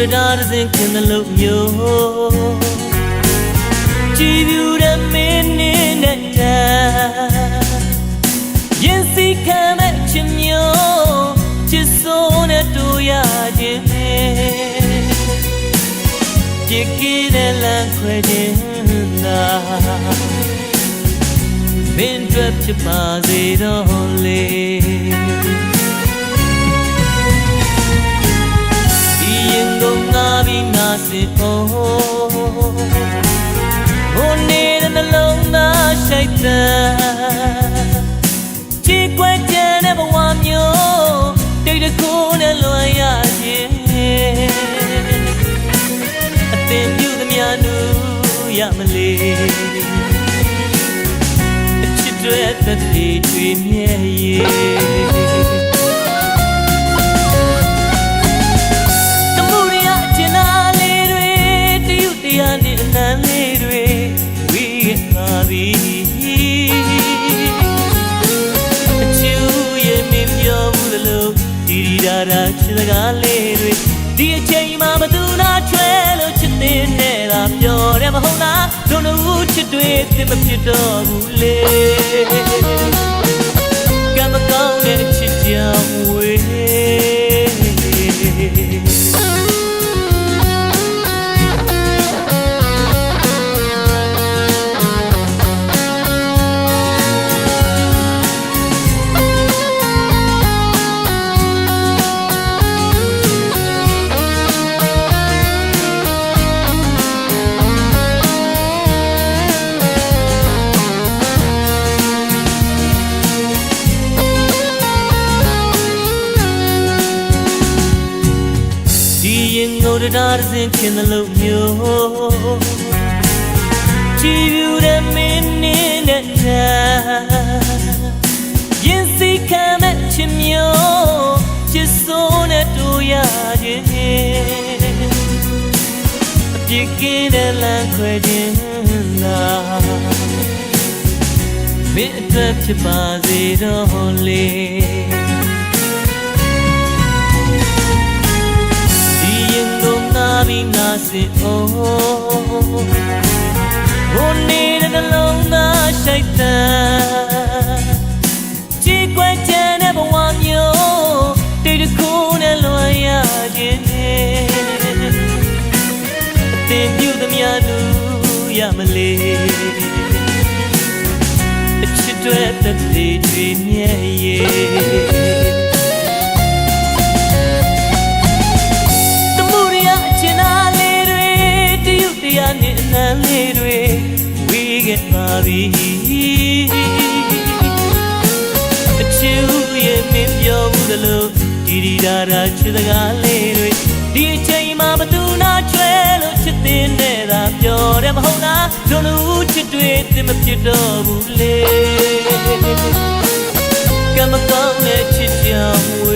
တတားတစ်စင်ခင်သလို့မျိုးကြည်ပြူတဲ့မင်းနဲ့တာရင်စီခံမဲ့ချင်မျိုးချစ်စိုးနဲ့တူရခြင်းပြစ်ကင်းတဲ့လမ်းခွဲခြင်းသာမင်းတို့ဖြစ်ပါစေတော့လေ သားရှိုက်တဲ့ချီကွယ်ကျန်တဲ့ဘဝမျိုးတိတ်တကူနဲ့လွန်ရခြင်းအသင်ပြုသမျှနူရမလေအချစ်တွေသက်တည်ကျွေမြဲရဲ့ ဒီဒီဒါဒါချစ်စကားလေးတွေဒီအချိန်မှဘသူနာချွဲလို့ချစ်တဲ့နဲ့သာပြောတယ်မဟုတ်လားတို့တို့ချစ်တွေသင်မဖြစ်တော့ဘူးလေကံမကောင်းတဲ့ချစ်ကြောင် တတားတစ်စင်ခင်သလို့မျိုးကြည်ပြူတဲ့မင်းနဲ့တာရင်စိတ်ခံမဲ့ချင်မျိုးချစ်စိုးနဲ့တူရခြင်းအပြစ်ကင်းတဲ့လမ်းခွဲခြင်းသာမင်းအတွက်ဖြစ်ပါစေတော့လေ ကုန်ငါပြီးငါစစ်အောင်ဘုန်းနေတဲ့နှလုံးသားရှိုက်တာကြည်ကွယ်ကျန်တဲ့ဘဝမျိုးတိတ်တခုနဲ့လွန်ရခြင်းနဲ့အသင်ပြုသမျှလူရမလေအချစ်တွေသက်သေးတွေမြဲရဲ့ ခဲ့ပါပြီအချူရဲ့မင်းပြောဘူးလို့ဒီဒီဒါဒါချစ်စကားလေးတွေဒီအချိန်မှဘသူနာချွဲလို့ချစ်တဲ့နဲ့သာပြောတယ်မဟုတ်လားတို့လူချစ်တွေသင်မဖြစ်တော့ဘူးလေကံမကောင်းတဲ့ချစ်ကြောင်